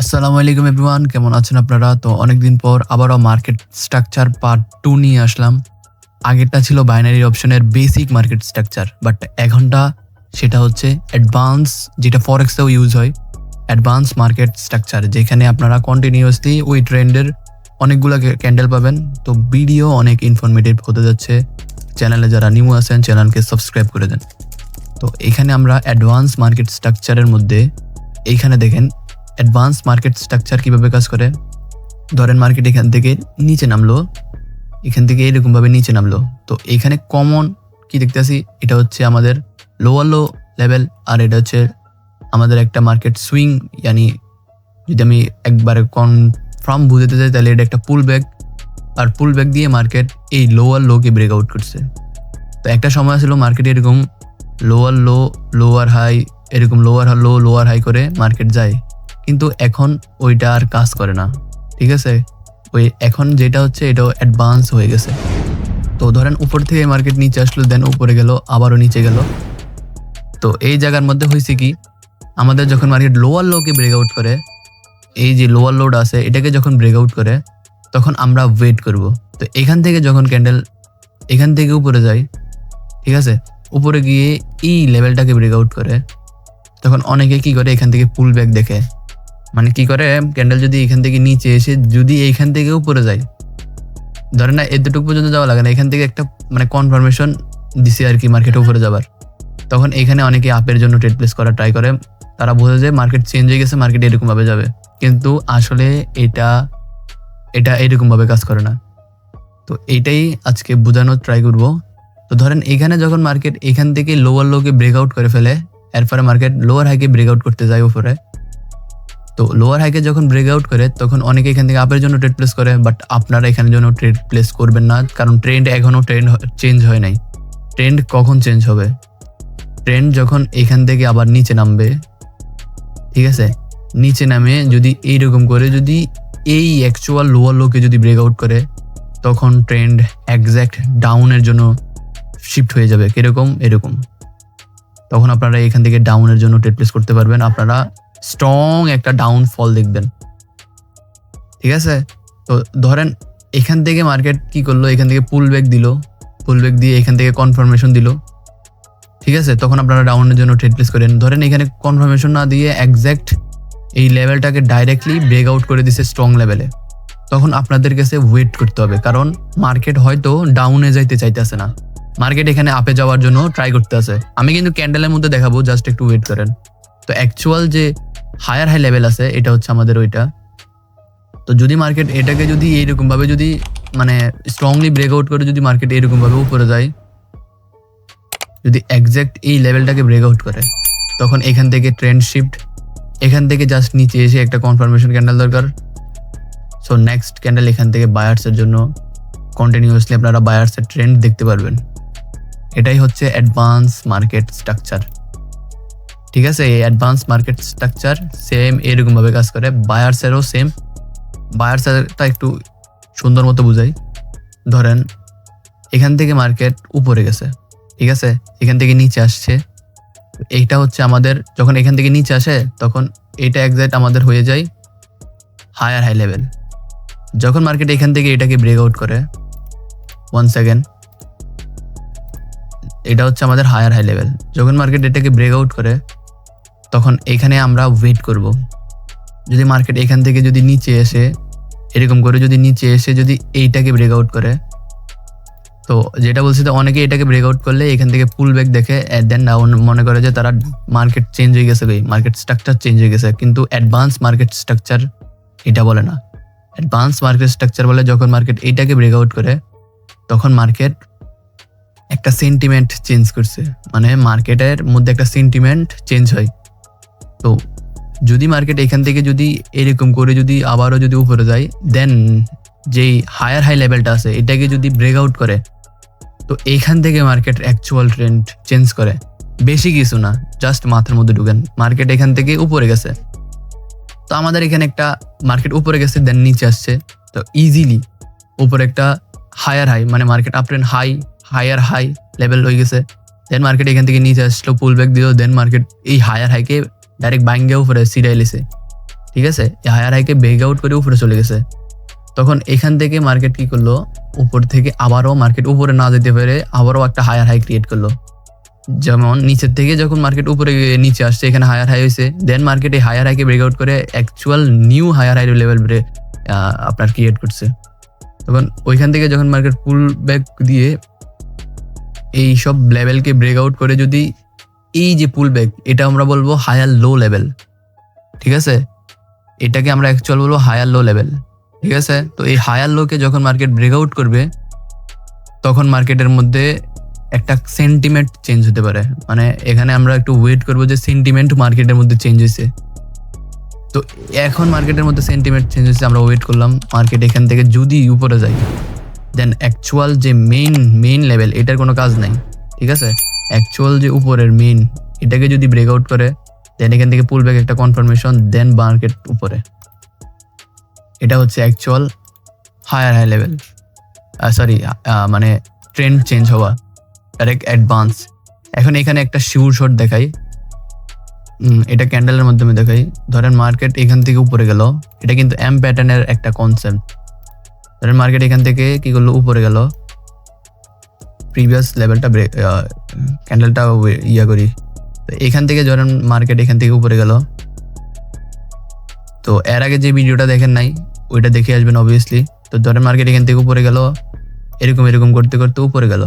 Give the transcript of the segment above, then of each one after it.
আসসালামু আলাইকুম এভরিওয়ান, কেমন আছেন আপনারা? তো অনেকদিন পর আবারও মার্কেট স্ট্রাকচার পার্ট টু নিয়ে আসলাম। আগেরটা ছিল বাইনারি অপশনের বেসিক মার্কেট স্ট্রাকচার বাট এখনটা সেটা হচ্ছে অ্যাডভান্স যেটা ফরেক্সেও ইউজ হয় অ্যাডভান্স মার্কেট স্ট্রাকচার যেখানে আপনারা কন্টিনিউয়াসলি ওই ট্রেন্ডের অনেকগুলো ক্যান্ডেল পাবেন। তো ভিডিও অনেক ইনফরমেটিভ হতে যাচ্ছে। চ্যানেলে যারা নিউ আছেন, চ্যানেলকে সাবস্ক্রাইব করে দেন। তো এখানে আমরা অ্যাডভান্স মার্কেট স্ট্রাকচারের মধ্যে এইখানে দেখেন অ্যাডভান্স মার্কেট স্ট্রাকচার কীভাবে কাজ করে? ধরেন মার্কেট এখান থেকে নিচে নামলো, এখান থেকে এরকমভাবে নিচে নামলো। তো এখানে কমন কি দেখতেছি? এটা হচ্ছে আমাদের লোয়ার লো লেভেল আর এটা হচ্ছে আমাদের একটা মার্কেট সুইং ইয়ানি যদি আমি একবারে কনফার্ম বুঝতে চাই তাহলে এটা একটা পুল ব্যাক আর পুল ব্যাক দিয়ে মার্কেট এই লোয়ার লোকে ব্রেক আউট করছে। তো একটা সময় ছিল মার্কেটে এরকম লোয়ার লো লোয়ার হাই এরকম লোয়ার লো লোয়ার হাই করে মার্কেট যায়। কিন্তু এখন ওইটা আর কাজ করে না, ঠিক আছে? ওই এখন যেটা হচ্ছে এটাও অ্যাডভান্স হয়ে গেছে। তো ধরেন উপর থেকে মার্কেট নিচে আসলো দেন উপরে গেল, আবারও নিচে গেল। তো এই জায়গার মধ্যে হয়েছে কি, আমাদের যখন মার্কেট লোয়ার লোকে ব্রেক আউট করে, এই যে লোয়ার লোড আছে, এটাকে যখন ব্রেক আউট করে, তখন আমরা ওয়েট করব। তো এখান থেকে যখন ক্যান্ডেল এখান থেকে উপরে যায়, ঠিক আছে? উপরে গিয়ে এই লেভেলটাকে ব্রেক আউট করে, তখন অনেকে কি করে এখান থেকে পুল ব্যাক দেখে। মানে কি করে? ক্যান্ডেল যদি এখান থেকে নিচে এসে যদি এইখান থেকে উপরে যায় ধরে না এতটুকু পর্যন্ত যাওয়া লাগে না, এখান থেকে একটা মানে কনফার্মেশন দিছে আর কি মার্কেটে উপরে যাবার। তখন এখানে অনেকে আপের জন্য ট্রেড প্লেস করা ট্রাই করে, তারা বোঝে যে মার্কেট চেঞ্জ হয়ে গেছে মার্কেট এরকমভাবে যাবে। কিন্তু আসলে এটা এটা এরকমভাবে কাজ করে না। তো এইটাই আজকে বোঝানোর ট্রাই করব। তো ধরেন এখানে যখন মার্কেট এখান থেকে লোয়ার লোকে ব্রেকআউট করে ফেলে, এরপরে মার্কেট লোয়ার হাইকে ব্রেকআউট করতে যায় উপরে তো লোয়ার হাইকে যখন ব্রেকআউট করে, তখন অনেকে এখান থেকে আপের জন্য ট্রেড প্লেস করে বাট আপনারা এখানে জন্য ট্রেড প্লেস করবেন না, কারণ ট্রেন্ড এখনও ট্রেন্ড চেঞ্জ হয় নাই। ট্রেন্ড কখন চেঞ্জ হবে? ট্রেন্ড যখন এখান থেকে আবার নিচে নামবে, ঠিক আছে? নিচে নামে যদি এইরকম করে, যদি এই অ্যাকচুয়াল লোয়ার লোকে যদি ব্রেকআউট করে, তখন ট্রেন্ড একজ্যাক্ট ডাউনের জন্য শিফট হয়ে যাবে। কীরকম? এরকম। তখন আপনারা এখান থেকে ডাউনের জন্য ট্রেড প্লেস করতে পারবেন। আপনারা স্ট্রং একটা ডাউনফল দেখবেন। ঠিক আছে? তো ধরেন এখান থেকে মার্কেট কি করল? এখান থেকে পুল ব্যাক দিল। পুল ব্যাক দিয়ে এখান থেকে কনফার্মেশন দিল। ঠিক আছে? তখন আপনারা ডাউনের জন্য ট্রেড প্লেস করেন। ধরেন এখানে কনফার্মেশন না দিয়ে একজ্যাক্ট এই লেভেলটাকে ডাইরেক্টলি ব্রেক আউট করে দিছে স্ট্রং লেভেলে তখন আপনাদের কাছে ওয়েট করতে হবে। কারণ মার্কেট হয়তো ডাউনে যাইতে চাইতেছে না। মার্কেট এখানে আপে যাওয়ার জন্য ট্রাই করতে আছে। আমি কিন্তু ক্যান্ডেলের মধ্যে দেখাবো জাস্ট একটু ওয়েট করেন। তো অ্যাকচুয়াল যে হায়ার হাই লেভেল আছে, এটা হচ্ছে আমাদের ওইটা। তো যদি মার্কেট এটাকে যদি এইরকমভাবে যদি মানে স্ট্রংলি ব্রেকআউট করে, যদি মার্কেট এরকম ভাবে উপরে যায়, যদি একজ্যাক্ট এই লেভেলটাকে ব্রেকআউট করে, তখন এখান থেকে ট্রেন্ড শিফট এখান থেকে জাস্ট নিচে এসে একটা কনফার্মেশন ক্যান্ডেল দরকার। সো নেক্সট ক্যান্ডেল এখান থেকে বায়ার্সের জন্য কন্টিনিউয়াসলি আপনারা বায়ার্সের ট্রেন্ড দেখতে পারবেন। এটাই হচ্ছে অ্যাডভান্স মার্কেট স্ট্রাকচার ঠিক আছে? এই অ্যাডভান্স মার্কেট স্ট্রাকচার সেম এরকমভাবে কাজ করে। বায়ার্সেরও সেম বায়ার্সেরটা একটু সুন্দর মতো বুঝাই। ধরেন, এখান থেকে মার্কেট উপরে গেছে। ঠিক আছে? এখান থেকে নিচে আসছে। এইটা হচ্ছে আমাদের, যখন এখান থেকে নিচে আসে, তখন এটা একজ্যাক্ট আমাদের হয়ে যায় হায়ার হাই লেভেল যখন মার্কেট এখান থেকে এটাকে ব্রেক আউট করে ওয়ান সেকেন্ড এটা হচ্ছে আমাদের হায়ার হাই লেভেল যখন মার্কেট এটাকে ব্রেক আউট করে তখন এখানে আমরা ওয়েট করব। যদি মার্কেট এখান থেকে যদি নিচে এসে, এরকম করে যদি নিচে এসে যদি এইটাকে ব্রেক আউট করে, তো যেটা বলছি তো অনেকে এটাকে ব্রেক আউট করলে এখান থেকে পুল ব্যাক দেখে দেন ডাউন মনে করে যে তারা মার্কেট চেঞ্জ হয়ে গেছে ভাই মার্কেট স্ট্রাকচার চেঞ্জ হয়ে গেছে। কিন্তু অ্যাডভান্স মার্কেট স্ট্রাকচার এটা বলে না। অ্যাডভান্স মার্কেট স্ট্রাকচার বলে যখন মার্কেট এইটাকে ব্রেক আউট করে, তখন মার্কেট একটা সেন্টিমেন্ট চেঞ্জ করছে। মানে মার্কেটের মধ্যে একটা সেন্টিমেন্ট চেঞ্জ হয়। তো যদি মার্কেট এখান থেকে যদি এরকম করে যদি আবারও যদি উপরে যায় দেন যেই হায়ার হাই লেভেলটা আছে, এটাকে যদি ব্রেক আউট করে, তো এখান থেকে মার্কেট অ্যাকচুয়াল ট্রেন্ড চেঞ্জ করে। বেশি কিছু না জাস্ট মাথার মধ্যে ঢুকেন মার্কেট এখান থেকে উপরে গেছে। তো আমাদের এখানে একটা মার্কেট উপরে গেছে দেন নিচে আসছে। তো ইজিলি উপরে একটা হায়ার হাই মানে market up trend high higher high level হয়ে গেছে। দেন মার্কেট এখান থেকে নিচে আসলো পুল ব্যাক দিল দেন মার্কেট এই হায়ার হাইকে ডাইরেক্ট বাইঙ্গে উপরে সিরাই ঠিক আছে? এই হায়ার হাইকে ব্রেক আউট করে উপরে চলে গেছে। তখন এখান থেকে মার্কেট কি করল? উপর থেকে আবারও মার্কেট উপরে না যেতে পেরে আবারও একটা হায়ার হাই ক্রিয়েট করল। যেমন নিচের থেকে যখন মার্কেট উপরে নিচে আসছে, এখানে হায়ার হাই হয়েছে দেন মার্কেট এই হায়ার হাইকে ব্রেক আউট করে actual new higher high level আপনার ক্রিয়েট করছে। তখন ওইখান থেকে যখন মার্কেট পুল ব্যাক দিয়ে এই সব লেভেলকে ব্রেক আউট করে যদি এই যে পুল ব্যাক এটা আমরা বলব হায়ার লো লেভেল ঠিক আছে? এটাকে আমরা অ্যাকচুয়াল বলব হায়ার লো লেভেল ঠিক আছে? তো এই হায়ার লোকে যখন মার্কেট ব্রেক আউট করবে, তখন মার্কেটের মধ্যে একটা সেন্টিমেন্ট চেঞ্জ হতে পারে। মানে এখানে আমরা একটু ওয়েট করব যে সেন্টিমেন্ট মার্কেটের মধ্যে চেঞ্জ হয়েছে। তো এখন মার্কেটের মধ্যে সেন্টিমেন্ট চেঞ্জ হয়েছে, আমরা ওয়েট করলাম মার্কেট এখান থেকে যদি উপরে যায় দেন অ্যাকচুয়াল যে মেইন মেইন লেভেল এটার কোনো কাজ নাই, ঠিক আছে? অ্যাকচুয়াল যে উপরের মেন এটাকে যদি ব্রেক আউট করে দেন এখান থেকে পুল ব্যাক একটা কনফার্মেশন দেন মার্কেট উপরে। এটা হচ্ছে actual higher high level sorry মানে ট্রেন্ড চেঞ্জ হওয়া ডাইরেক্ট অ্যাডভান্স এখন এখানে একটা শিউর শট দেখাই। এটা ক্যান্ডেলের মাধ্যমে দেখাই। ধরেন মার্কেট এখান থেকে উপরে গেল। এটা কিন্তু এম প্যাটার্নের একটা কনসেপ্ট ধরেন মার্কেট এখান থেকে কি করল? উপরে গেল। প্রিভিয়াস লেভেলটা ক্যান্ডেলটা ইয়া করি। তো এখান থেকে ধরেন মার্কেট এখান থেকে উপরে গেল। তো এর আগে যে ভিডিওটা দেখেন নাই, ওইটা দেখে আসবেন অবভিয়াসলি তো ধরেন মার্কেট এখান থেকে উপরে গেল, এরকম এরকম করতে করতে উপরে গেল।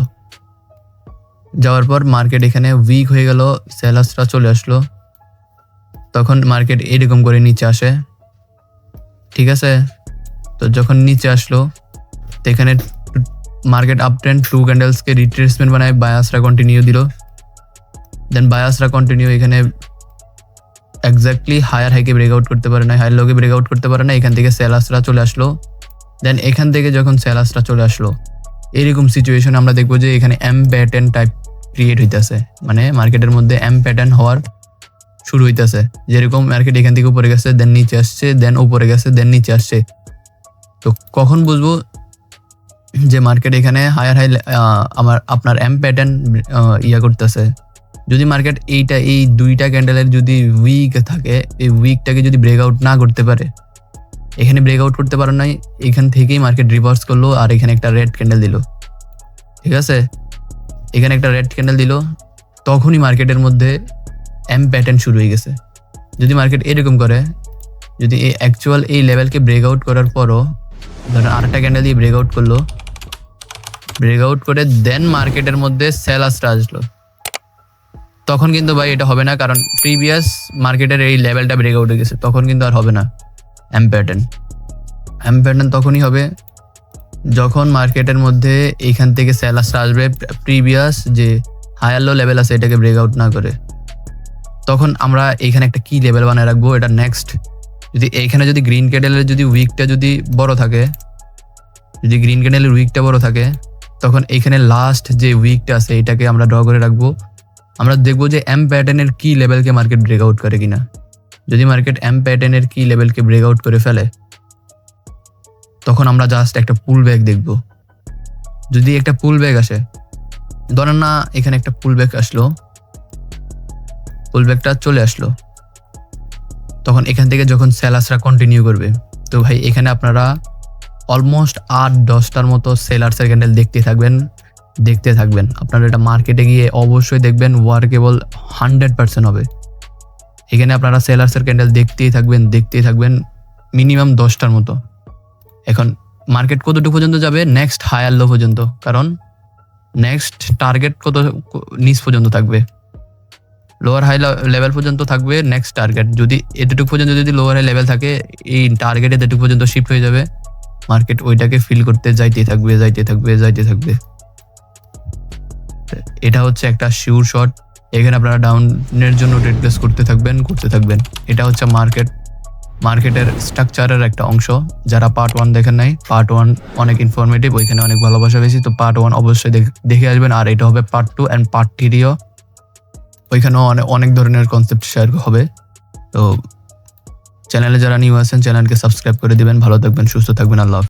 যাওয়ার পর মার্কেট এখানে উইক হয়ে গেল সেলার্সরা চলে আসলো। তখন মার্কেট এরকম করে নিচে আসে। ঠিক আছে? তো যখন নিচে আসলো, তো এখানে মার্কেট আপ ট্রেন্ড টু ক্যান্ডেলসকে রিট্রেসমেন্ট বানায় বায়াসরা কন্টিনিউ দিল দেন বায়াসরা কন্টিনিউ এখানে এক্স্যাক্টলি হায়ার হাইকে ব্রেকআউট করতে পারে না হায়ার লোকে ব্রেকআউট করতে পারে না এখান থেকে সেলাসরা চলে আসলো দেন এখান থেকে যখন সেলাসরা চলে আসলো এরকম সিচুয়েশন আমরা দেখব যে এখানে এম প্যাটার্ন টাইপ ক্রিয়েট হইতেছে মানে মার্কেটের মধ্যে এম প্যাটার্ন হওয়ার শুরু হইতেছে যেরকম মার্কেট এখান থেকে উপরে গেছে দেন নিচে আসছে দেন উপরে গেছে দেন নিচে আসছে তো কখন বুঝব যে মার্কেট এখানে হায়ার হাই আমার, আপনার এম প্যাটার্ন ইয়া করতেছে। যদি মার্কেট এইটা, এই দুইটা ক্যান্ডেলের যদি উইক থাকে, এই উইকটাকে যদি ব্রেকআউট না করতে পারে, এখানে ব্রেকআউট করতে পারো নাই, এখান থেকেই মার্কেট রিভার্স করল আর এখানে একটা রেড ক্যান্ডেল দিল। ঠিক আছে? এখানে একটা রেড ক্যান্ডেল দিল, তখনই মার্কেটের মধ্যে এম প্যাটার্ন শুরু হয়ে গেছে। যদি মার্কেট এরকম করে, যদি এই অ্যাকচুয়াল এই লেভেলকে ব্রেকআউট করার পরও ধরেন আরেকটা ক্যান্ডেল দিয়ে ব্রেকআউট করল ব্রেকআউট করে দেন মার্কেটের মধ্যে সেলাসটা আসলো। তখন কিন্তু ভাই এটা হবে না, কারণ প্রিভিয়াস মার্কেটের এই লেভেলটা ব্রেকআউট হয়ে গেছে। তখন কিন্তু আর হবে না। এম প্যাটার্ন এম প্যাটার্ন তখনই হবে যখন মার্কেটের মধ্যে এইখান থেকে সেলাসটা আসবে প্রিভিয়াস যে হায়ার লো লেভেল আছে, এটাকে ব্রেকআউট না করে। তখন আমরা এখানে একটা কি লেভেল বানিয়ে রাখব, এটা নেক্সট যদি এইখানে যদি গ্রিন ক্যান্ডেলের যদি উইকটা যদি বড় থাকে, যদি গ্রিন ক্যান্ডেলের উইকটা বড় থাকে তখন এখানে লাস্ট যে উইকটা আছে, এটাকে আমরা ড্র করে রাখব। আমরা দেখব যে এম প্যাটার্নের কি লেভেলকে মার্কেট ব্রেকআউট করে কিনা। যদি মার্কেট এম প্যাটার্নের কি লেভেলকে ব্রেকআউট করে ফেলে, তখন আমরা জাস্ট একটা পুল ব্যাগ দেখব। যদি একটা পুল ব্যাগ আসে, ধরেন না এখানে একটা পুল ব্যাগ আসলো পুল ব্যাগটা চলে আসলো, তখন এখান থেকে যখন স্যালাসরা কন্টিনিউ করবে, তো ভাই এখানে আপনারা অলমোস্ট আট, দশটার মতো সেলার্সের ক্যান্ডেল দেখতে থাকবেন দেখতে থাকবেন। আপনারা এটা মার্কেটে গিয়ে অবশ্যই দেখবেন ওয়ার্কেবল হান্ড্রেড পার্সেন্ট হবে। এখানে আপনারা সেলার্সের ক্যান্ডেল দেখতেই থাকবেন দেখতেই থাকবেন মিনিমাম দশটার মতো। এখন, মার্কেট কতটুকু পর্যন্ত যাবে? নেক্সট হায়ার লো পর্যন্ত। কারণ নেক্সট টার্গেট কত, নিচ পর্যন্ত থাকবে। লোয়ার হাই লেভেল পর্যন্ত থাকবে নেক্সট টার্গেট যদি, এতটুকু পর্যন্ত যদি লোয়ার হাই লেভেল থাকে, এই টার্গেট এতটুকু পর্যন্ত শিফট হয়ে যাবে। মার্কেট ওইটাকে ফিল করতে যাইতে থাকবে যাইতে থাকবে যাইতে থাকবে। এটা হচ্ছে একটা শিওর শট এখানে আপনারা ডাউনের জন্য ট্রেড প্লেস করতে থাকবেন করতে থাকবেন। এটা হচ্ছে মার্কেট মার্কেটের স্ট্রাকচারের একটা অংশ। যারা পার্ট ওয়ান দেখেন নাই পার্ট ওয়ান অনেক ইনফরমেটিভ ওইখানে অনেক ভালোবাসা বেশি তো পার্ট ওয়ান অবশ্যই দেখ- আসবেন। আর এটা হবে পার্ট টু অ্যান্ড পার্ট থ্রিও ওইখানেও অনেক অনেক ধরনের কনসেপ্ট শেয়ার হবে। তো চ্যানেলে যারা নিউ আছেন চ্যানেলকে সাবস্ক্রাইব করে দিবেন ভালো থাকবেন সুস্থ থাকবেন আল্লাহ।